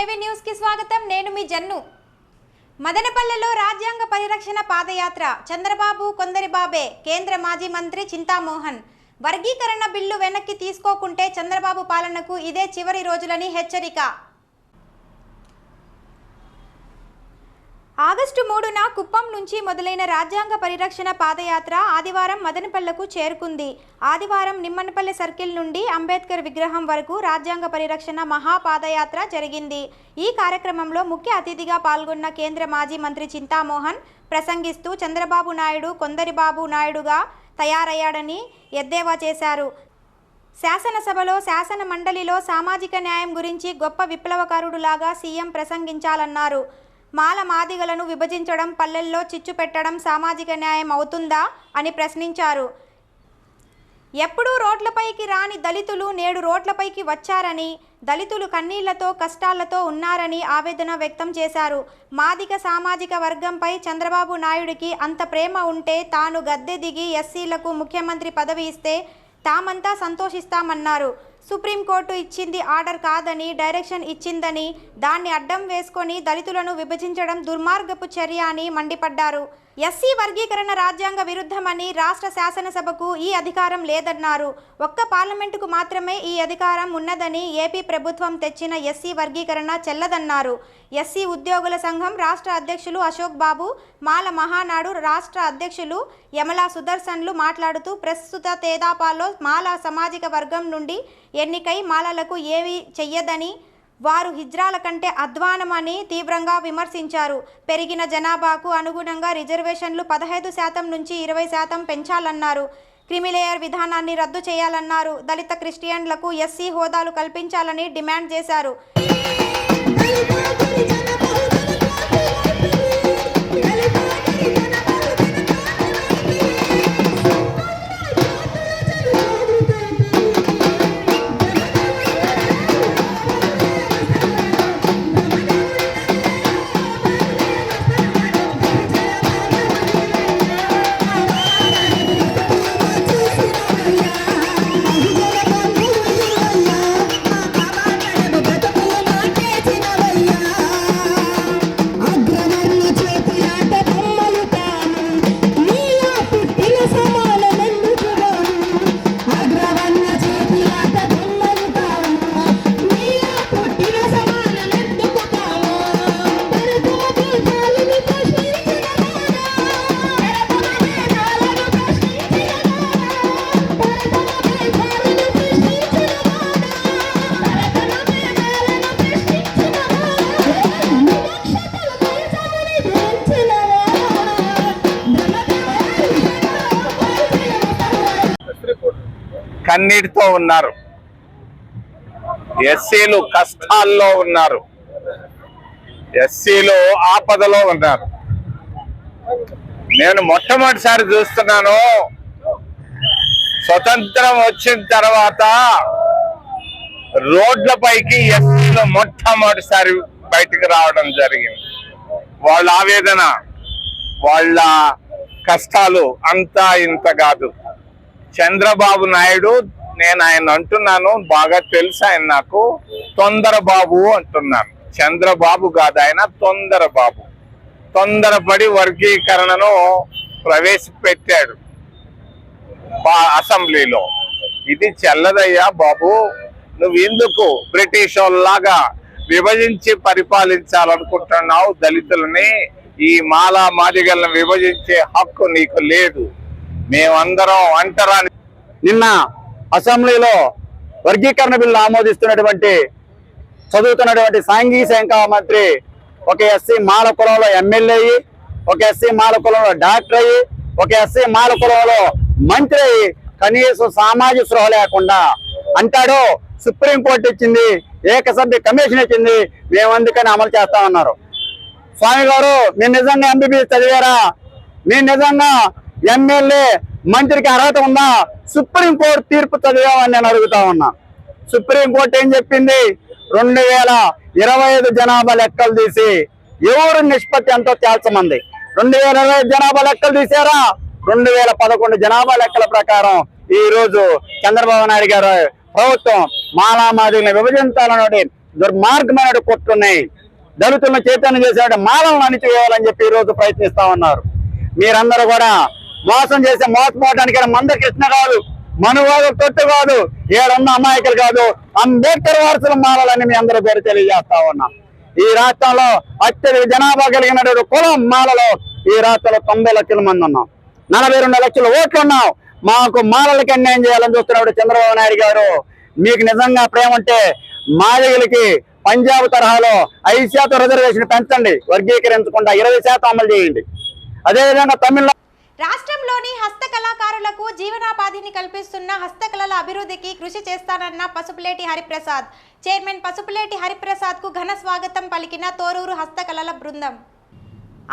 ఏవి న్యూస్కి స్వాగతం? నేను మీ జన్ను. మదనపల్లెలో రాజ్యాంగ పరిరక్షణ పాదయాత్ర. చంద్రబాబు కొందరి బాబే. కేంద్ర మాజీ మంత్రి చింతామోహన్. వర్గీకరణ బిల్లు వెనక్కి తీసుకోకుంటే చంద్రబాబు పాలనకు ఇదే చివరి రోజులని హెచ్చరిక. ఆగస్టు మూడున కుప్పం నుంచి మొదలైన రాజ్యాంగ పరిరక్షణ పాదయాత్ర ఆదివారం మదనపల్లెకు చేరుకుంది. ఆదివారం నిమ్మనపల్లె సర్కిల్ నుండి అంబేద్కర్ విగ్రహం వరకు రాజ్యాంగ పరిరక్షణ మహా పాదయాత్ర జరిగింది. ఈ కార్యక్రమంలో ముఖ్య అతిథిగా పాల్గొన్న కేంద్ర మాజీ మంత్రి చింతామోహన్ ప్రసంగిస్తూ చంద్రబాబు నాయుడు కొందరి బాబు నాయుడుగా తయారయ్యాడని ఎద్దేవా చేశారు. శాసనసభలో శాసన మండలిలో సామాజిక న్యాయం గురించి గొప్ప విప్లవకారుడులాగా సీఎం ప్రసంగించాలన్నారు. మాల మాదిగలను విభజించడం పల్లెల్లో చిచ్చు పెట్టడం సామాజిక న్యాయం అవుతుందా అని ప్రశ్నించారు. ఎప్పుడూ రోడ్లపైకి రాని దళితులు నేడు రోడ్లపైకి వచ్చారని దళితులు కన్నీళ్ళతో కష్టాలతో ఉన్నారని ఆవేదన వ్యక్తం చేశారు. మాదిక సామాజిక వర్గంపై చంద్రబాబు నాయుడికి అంత ప్రేమ ఉంటే తాను గద్దె దిగి ఎస్సీలకు ముఖ్యమంత్రి పదవి ఇస్తే తామంతా సంతోషిస్తామన్నారు. సుప్రీంకోర్టు ఇచ్చింది ఆర్డర్ కాదని డైరెక్షన్ ఇచ్చిందని దాన్ని అడ్డం వేసుకొని దళితులను విభజించడం దుర్మార్గపు చర్య అని మండిపడ్డారు. ఎస్సీ వర్గీకరణ రాజ్యాంగ విరుద్ధమని రాష్ట్ర శాసనసభకు ఈ అధికారం లేదన్నారు. ఒక్క పార్లమెంటుకు మాత్రమే ఈ అధికారం ఉన్నదని ఏపీ ప్రభుత్వం తెచ్చిన ఎస్సీ వర్గీకరణ చెల్లదన్నారు. ఎస్సీ ఉద్యోగుల సంఘం రాష్ట్ర అధ్యక్షులు అశోక్ బాబు మాల మహానాడు రాష్ట్ర అధ్యక్షులు యమలా సుదర్శన్లు మాట్లాడుతూ ప్రస్తుత తేదాపాల్లో మాల సామాజిక వర్గం నుండి ఎన్నికై మాలలకు ఏవి చెయ్యదని వారు హిజ్రాల కంటే అధ్వానమని తీవ్రంగా విమర్శించారు. పెరిగిన జనాభాకు అనుగుణంగా రిజర్వేషన్లు పదహైదు శాతం నుంచి ఇరవై శాతం పెంచాలన్నారు. క్రిమిలేయర్ విధానాన్ని రద్దు చేయాలన్నారు. దళిత క్రిస్టియన్లకు ఎస్సీ హోదాలు కల్పించాలని డిమాండ్ చేశారు. కన్నీటితో ఉన్నారు. ఎస్సీలు కష్టాల్లో ఉన్నారు. ఎస్సీలు ఆపదలో ఉన్నారు. నేను మొట్టమొదటిసారి చూస్తున్నాను. స్వతంత్రం వచ్చిన తర్వాత రోడ్లపైకి ఎస్సీలు మొట్టమొదటిసారి బయటికి రావడం జరిగింది. వాళ్ళ ఆవేదన వాళ్ళ కష్టాలు అంతా ఇంత కాదు. చంద్రబాబు నాయుడు నేను ఆయన అంటున్నాను బాగా తెలుసు ఆయన నాకు తొందర బాబు అంటున్నాను. చంద్రబాబు కాదు ఆయన తొందర బాబు తొందరపడి వర్గీకరణను ప్రవేశపెట్టాడు అసెంబ్లీలో. ఇది చెల్లదయ్యా బాబు నువ్వు ఎందుకు బ్రిటిష్ వాళ్ళలాగా విభజించి పరిపాలించాలనుకుంటున్నావు? దళితులని ఈ మాలా మాదిగలను విభజించే హక్కు నీకు లేదు. మేమందరం అంటరాని నిన్న అసెంబ్లీలో వర్గీకరణ బిల్లు ఆమోదిస్తున్నటువంటి చదువుతున్నటువంటి సాంఘిక శాఖ మంత్రి ఒక ఎస్సీ మాల కులంలో ఎమ్మెల్యే అయ్యి ఒక ఎస్సీ మాల కులంలో డాక్టర్ అయ్యి ఒక ఎస్సీ మాల కులంలో మంత్రి అయ్యి కనీసం సామాజిక స్పృహ లేకుండా అంటాడు సుప్రీంకోర్టు ఇచ్చింది ఏకసభ్య కమిషన్ ఇచ్చింది మేము అందుకని అమలు చేస్తామన్నారు స్వామి గారు మీరు నిజంగా ఎంబీబీఎస్ చదివారా? మీరు నిజంగా ఎమ్మెల్యే మంత్రికి అర్హత ఉందా? సుప్రీం కోర్టు తీర్పు చదివామని నేను అడుగుతా ఉన్నా. సుప్రీం కోర్టు ఏం చెప్పింది? రెండు వేల ఇరవై ఐదు జనాభా లెక్కలు తీసి ఎవరు నిష్పత్తి ఎంతో తేల్చమంది? రెండు వేల ఇరవై జనాభా లెక్కలు తీసారా రెండు వేల పదకొండు జనాభా లెక్కల ప్రకారం ఈ రోజు చంద్రబాబు నాయుడు గారు ప్రభుత్వం మాలామాదిని విభజించాలనే దుర్మార్గమైన కొట్టున్నాయి దళితులను చైతన్యం చేసే మాలను అణిచివేయాలని చెప్పి ఈ రోజు ప్రయత్నిస్తా ఉన్నారు. మీరందరూ కూడా మోసం చేసే మోసపోవడానికి మంద కృష్ణ కాదు మనువాదు తొట్టు కాదు ఏడున్న అమాయకులు కాదు. అంబేద్కర్ వారసులు మారాలని మీ అందరూ పేరు తెలియజేస్తా ఉన్నాం. ఈ రాష్ట్రంలో అత్యధిక జనాభా కలిగినటువంటి కులం మాలలో ఈ రాష్ట్రంలో తొంభై లక్షల మంది ఉన్నాం. నలభై రెండు లక్షల ఓట్లు ఉన్నాం. మాకు మాలలకి అన్యాయం చేయాలని చూస్తున్నప్పుడు చంద్రబాబు నాయుడు గారు మీకు నిజంగా ప్రేమ ఉంటే మాదిగలకి పంజాబ్ తరహాలో ఐదు శాతం రిజర్వేషన్ పెంచండి వర్గీకరించకుండా ఇరవై శాతం అమలు చేయండి. అదేవిధంగా తమిళనాడు రాష్ట్రంలోని హస్తకళాకారులకు జీవనోపాధిని కల్పిస్తున్న హస్తకళల అభివృద్ధికి కృషి చేస్తానన్న పసుపులేటి హరిప్రసాద్. చైర్మన్ పసుపులేటి హరిప్రసాద్కు ఘన స్వాగతం పలికిన తోరూరు హస్తకళల బృందం.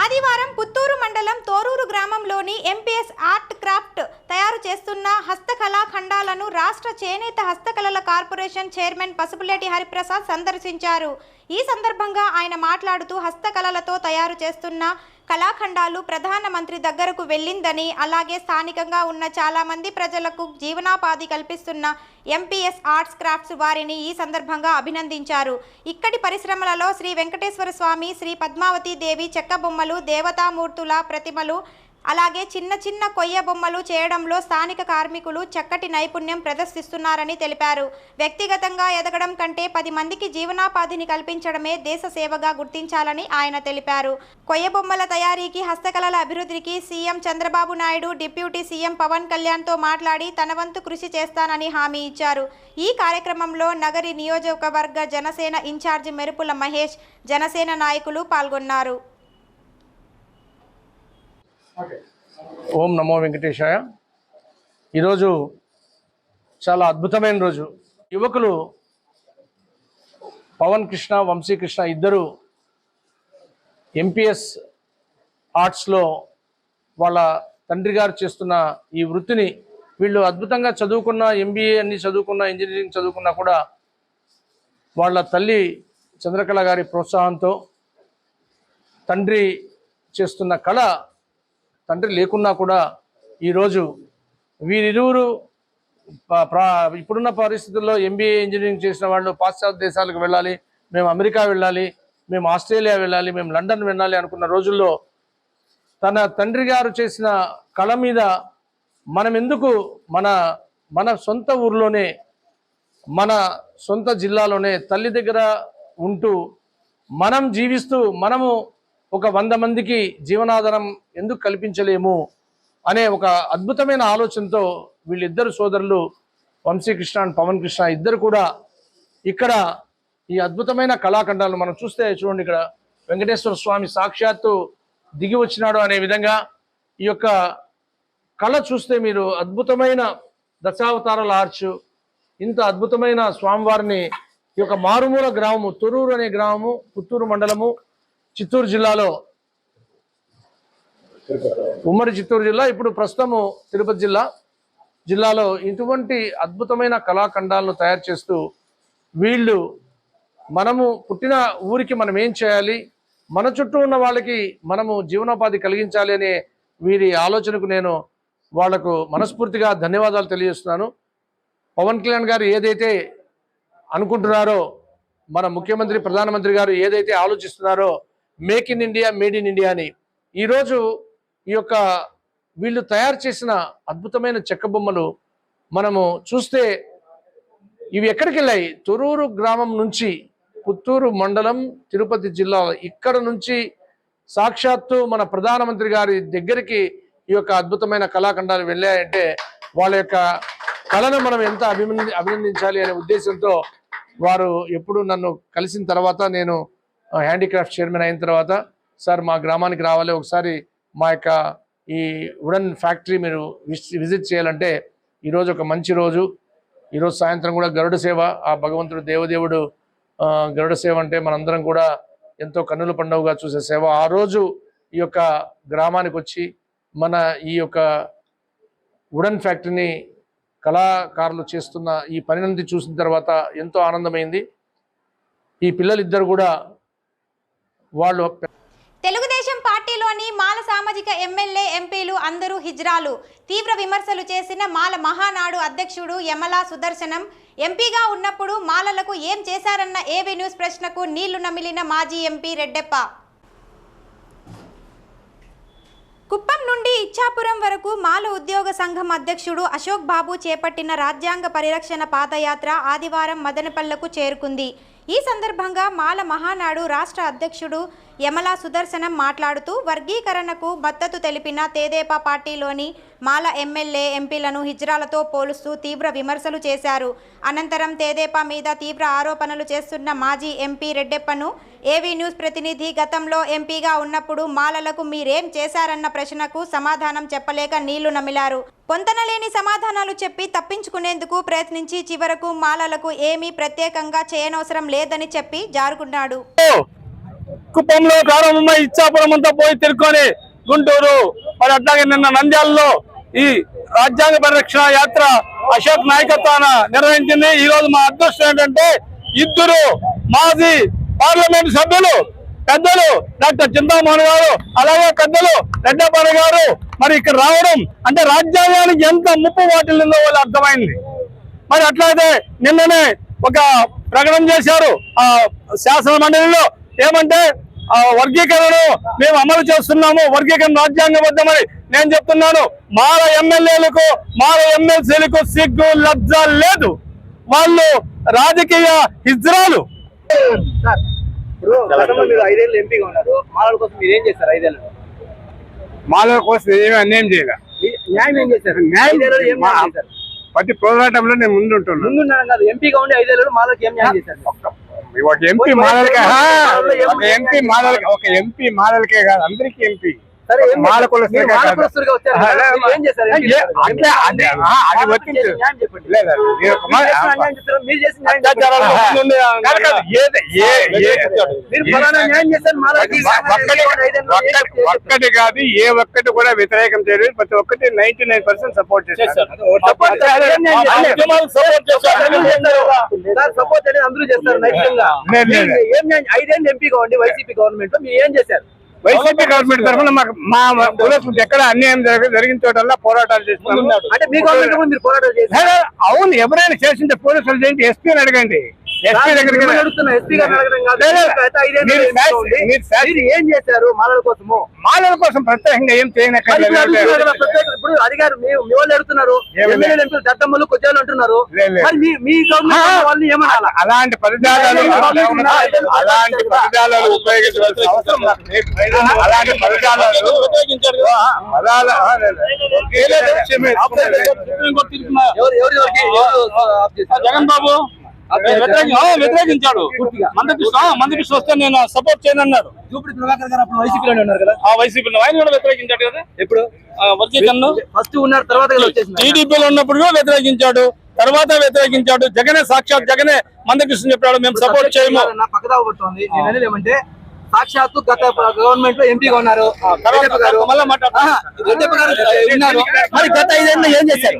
ఆదివారం పుత్తూరు మండలం తోరూరు గ్రామంలోని ఎంపీఎస్ ఆర్ట్ క్రాఫ్ట్ తయారు చేస్తున్న హస్తకళా ఖండాలను రాష్ట్ర చేనేత హస్తకళల కార్పొరేషన్ చైర్మన్ పసుపులేటి హరిప్రసాద్ సందర్శించారు. ఈ సందర్భంగా ఆయన మాట్లాడుతూ హస్తకళలతో తయారు చేస్తున్న కళాఖండాలు ప్రధానమంత్రి దగ్గరకు వెళ్ళిందని అలాగే స్థానికంగా ఉన్న చాలామంది ప్రజలకు జీవనోపాధి కల్పిస్తున్న ఎంపీఎస్ ఆర్ట్స్ క్రాఫ్ట్స్ వారిని ఈ సందర్భంగా అభినందించారు. ఇక్కడి పరిశ్రమలలో శ్రీ వెంకటేశ్వర స్వామి శ్రీ పద్మావతి దేవి చెక్క బొమ్మలు దేవతామూర్తుల ప్రతిమలు అలాగే చిన్న చిన్న కొయ్య బొమ్మలు చేయడంలో స్థానిక కార్మికులు చక్కటి నైపుణ్యం ప్రదర్శిస్తున్నారని తెలిపారు. వ్యక్తిగతంగా ఎదగడం కంటే పది మందికి జీవనోపాధిని కల్పించడమే దేశ సేవగా గుర్తించాలని ఆయన తెలిపారు. కొయ్య బొమ్మల తయారీకి హస్తకళల అభివృద్ధికి CM Chandrababu Naidu deputy CM Pawan కళ్యాణ్తో మాట్లాడి తన వంతు కృషి చేస్తానని హామీ ఇచ్చారు. ఈ కార్యక్రమంలో నగరి నియోజకవర్గ జనసేన ఇన్ఛార్జి మెరుపుల మహేష్ జనసేన నాయకులు పాల్గొన్నారు. ఓం నమో వెంకటేశాయ. ఈరోజు చాలా అద్భుతమైన రోజు. యువకులు పవన్ కృష్ణ వంశీకృష్ణ ఇద్దరు ఎంపీఎస్ ఆర్ట్స్లో వాళ్ళ తండ్రి గారు చేస్తున్న ఈ వృత్తిని వీళ్ళు అద్భుతంగా చదువుకున్న ఎంబీఏ అన్ని చదువుకున్న ఇంజనీరింగ్ చదువుకున్నా కూడా వాళ్ళ తల్లి చంద్రకళ గారి ప్రోత్సాహంతో తండ్రి చేస్తున్న కళ తండ్రి లేకున్నా కూడా ఈరోజు వీరిరువురు ప్రా ఇప్పుడున్న పరిస్థితుల్లో ఎంబీఏ ఇంజనీరింగ్ చేసిన వాళ్ళు పాశ్చాత్య దేశాలకు వెళ్ళాలి మేము అమెరికా వెళ్ళాలి మేము ఆస్ట్రేలియా వెళ్ళాలి మేము లండన్ వెళ్ళాలి అనుకున్న రోజుల్లో తన తండ్రి గారు చేసిన కళ మీద మనం ఎందుకు మన మన సొంత ఊర్లోనే మన సొంత జిల్లాలోనే తల్లి దగ్గర ఉంటూ మనం జీవిస్తూ మనము ఒక వంద మందికి జీవనాధారం ఎందుకు కల్పించలేము అనే ఒక అద్భుతమైన ఆలోచనతో వీళ్ళిద్దరు సోదరులు వంశీకృష్ణ అండ్ పవన్ కృష్ణ ఇద్దరు కూడా ఇక్కడ ఈ అద్భుతమైన కళాఖండాలు మనం చూస్తే చూడండి ఇక్కడ వెంకటేశ్వర స్వామి సాక్షాత్తు దిగి వచ్చినాడు అనే విధంగా ఈ యొక్క కళ చూస్తే మీరు అద్భుతమైన దశావతారాల ఆర్చు ఇంత అద్భుతమైన స్వామివారిని ఈ యొక్క మారుమూల గ్రామము తొరూరు అనే గ్రామము పుత్తూరు మండలము చిత్తూరు జిల్లాలో. ఉమ్మడి చిత్తూరు జిల్లా ఇప్పుడు ప్రస్తుతము తిరుపతి జిల్లా. జిల్లాలో ఇటువంటి అద్భుతమైన కళాఖండాలను తయారు చేస్తూ వీళ్ళు మనము పుట్టిన ఊరికి మనం ఏం చేయాలి? మన చుట్టూ ఉన్న వాళ్ళకి మనము జీవనోపాధి కలిగించాలి అనే వీరి ఆలోచనకు నేను వాళ్ళకు మనస్ఫూర్తిగా ధన్యవాదాలు తెలియజేస్తున్నాను. పవన్ కళ్యాణ్ గారు ఏదైతే అనుకుంటున్నారో మన ముఖ్యమంత్రి ప్రధానమంత్రి గారు ఏదైతే ఆలోచిస్తున్నారో make in India made in India అని. ఈరోజు ఈ యొక్క వీళ్ళు తయారు చేసిన అద్భుతమైన చెక్క బొమ్మలు మనము చూస్తే ఇవి ఎక్కడికి వెళ్ళాయి? తొరూరు గ్రామం నుంచి పుత్తూరు మండలం తిరుపతి జిల్లా ఇక్కడ నుంచి సాక్షాత్తు మన ప్రధానమంత్రి గారి దగ్గరికి ఈ యొక్క అద్భుతమైన కళాఖండాలు వెళ్ళాయంటే వాళ్ళ యొక్క కళను మనం ఎంత అభినంది అభినందించాలి అనే ఉద్దేశంతో వారు ఎప్పుడు నన్ను కలిసిన తర్వాత నేను హ్యాండిక్రాఫ్ట్ చైర్మన్ అయిన తర్వాత సార్ మా గ్రామానికి రావాలి. ఒకసారి మా యొక్క ఈ వుడన్ ఫ్యాక్టరీ మీరు విజిట్ చేయాలంటే ఈరోజు ఒక మంచి రోజు. ఈరోజు సాయంత్రం కూడా గరుడ సేవ. ఆ భగవంతుడు దేవదేవుడు గరుడ సేవ అంటే మనందరం కూడా ఎంతో కన్నుల పండుగగా చూసే సేవ. ఆ రోజు ఈ యొక్క గ్రామానికి వచ్చి మన ఈ యొక్క ఉడన్ ఫ్యాక్టరీని కళాకారులు చేస్తున్న ఈ పనినంది చూసిన తర్వాత ఎంతో ఆనందమైంది. ఈ పిల్లలిద్దరు కూడా వాళ్ళు తెలుగుదేశం పార్టీలోని మాల సామాజిక ఎమ్మెల్యే ఎంపీలు అందరూ హిజ్రాలు. తీవ్ర విమర్శలు చేసిన మాల మహానాడు అధ్యక్షుడు యమలా సుదర్శనం ఎంపీగా ఉన్నప్పుడు మాలలకు ఏం చేశారన్న ఏవీ న్యూస్ ప్రశ్నకు నీళ్ళు నమిలిన మాజీ ఎంపీ రెడ్డెప్ప. కుప్పం నుండి ఇచ్చాపురం వరకు మాల ఉద్యోగ సంఘం అధ్యక్షుడు అశోక్ బాబు చేపట్టిన రాజ్యాంగ పరిరక్షణ పాదయాత్ర ఆదివారం మదనపల్లకు చేరుకుంది. ఈ సందర్భంగా మాల మహానాడు రాష్ట్ర అధ్యక్షుడు యమలా సుదర్శనం మాట్లాడుతూ వర్గీకరణకు మద్దతు తెలిపిన తేదేపా పార్టీలోని మాల ఎమ్మెల్యే ఎంపీలను హిజ్రాలతో పోలుస్తూ తీవ్ర విమర్శలు చేశారు. అనంతరం తేదేపా మీద తీవ్ర ఆరోపణలు చేస్తున్న మాజీ ఎంపీ రెడ్డెప్పను ఏవీ న్యూస్ ప్రతినిధి గతంలో ఎంపీగా ఉన్నప్పుడు మాలలకు మీరేం చేశారన్న ప్రశ్నకు సమాధానం చెప్పలేక నీళ్ళు నమిలారు. పొంతనలేని సమాధానాలు చెప్పి తప్పించుకునేందుకు ప్రయత్నించి చివరకు మాలలకు ఏమీ ప్రత్యేకంగా చేయనవసరం లేదని చెప్పి జారుకున్నాడు. కుప్పంలో ప్రారంభమై ఇచ్చాపురం అంతా పోయి తిరుక్కొని గుంటూరు మరి అట్లాగే నిన్న నంద్యాలలో ఈ రాజ్యాంగ పరిరక్షణ యాత్ర అశోక్ నాయకత్వాన నిర్వహించింది. ఈ రోజు మా అదృష్టం ఏంటంటే ఇద్దరు మాజీ పార్లమెంట్ సభ్యులు పెద్దలు డాక్టర్ చింతామోహన్ గారు అలాగే పెద్దలు రెడ్డప్పని గారు మరి ఇక్కడ రావడం అంటే రాజ్యాంగానికి ఎంత ముప్పు వాటిల్లిందో వాళ్ళు అర్థమైంది. మరి అట్లయితే నిన్ననే ఒక ప్రకటన చేశారు ఆ శాసన మండలిలో. ఏమంటే ఆ మేము అమలు చేస్తున్నాము వర్గీకరణ రాజ్యాంగబద్ధమని నేను చెప్తున్నాను మాల ఎమ్మెల్యేలకు మాల ఎమ్మెల్సీలకు సిగ్గు లజ్జ లేదు. వాళ్ళు రాజకీయ హిజ్రాలు. మాల కోసం ఏమీ అన్యాయం చేయలే. ప్రతి పోరాటంలో నేను ముందుంటున్నాను. ముందున్నాను కాదు ఎంపీగా ఉండి ఐదేళ్ళు మాలకి ఏం న్యాయం చేశారు? ఒక ఎంపీ మాలలకే ఒక ఎంపీ మాలలకే ఒక ఎంపీ మాలలకే కాదు అందరికీ ఎంపీ. ఎంపీ ఒక్కటి ఒక్కటి- ఒక్కటి కాదు ఏ ఒక్కటి కూడా వ్యతిరేకం చేయలేదు ప్రతి ఒక్కటి ninety nine percent support? Sir support అనేది అందరూ చేస్తారు ఐదేళ్ళు ఎంపీగా ఉండి వైసీపీ గవర్నమెంట్లో మీరు ఏం చేశారు వైసీపీ గవర్నమెంట్ తరఫున మాకు మా కులస్తులకు ఎక్కడ అన్యాయం జరగ జరిగిన చోటల్లా పోరాటాలు లేదు, అవును ఎవరైనా చేసింటే పోలీసులు చేయండి ఎస్పీని అడగండి. ఎస్పీ దగ్గరికి మీరు ఏం చేశారు మాలల కోసము? మాలల కోసం ప్రత్యేకంగా ఏం చేయనక్కర్లేదు. ఇప్పుడు అధికారు మీ వాళ్ళు అడుగుతున్నారు ఏమని? ఎమ్మెల్యేలు ఎంపీలు దత్తమ్మలు కొచ్చాలు అంటున్నారు. మరి మీ మీ గవర్నమెంట్ వాళ్ళని ఏమనాలా? అలాంటి పదజాలాలు అలాంటి పదజాలాలు ఉపయోగించవలసిన అవసరం. అలాంటి పదజాలాలు? జగన్ బాబు. వ్యతిరేకించాడు. మందకృష్ణ మందకృష్ణ వస్తే నేను సపోర్ట్ చేయను అన్నాడు. ఆ వైసీపీలో ఆయన కూడా వ్యతిరేకించాడు కదా? వర్గీకరణ ఫస్ట్ ఉన్నారు తర్వాత టీడీపీలో ఉన్నప్పుడు కూడా వ్యతిరేకించాడు. తర్వాత వ్యతిరేకించాడు. జగనే సాక్షాత్ జగనే మందకృష్ణ చెప్పాడు మేము సపోర్ట్ చేయము. ఏమంటే సాక్షాత్తు గత గవర్నమెంట్లో ఎంపీగా ఉన్నారు. మరి గత ఐదేళ్ళు ఏం చేశారు?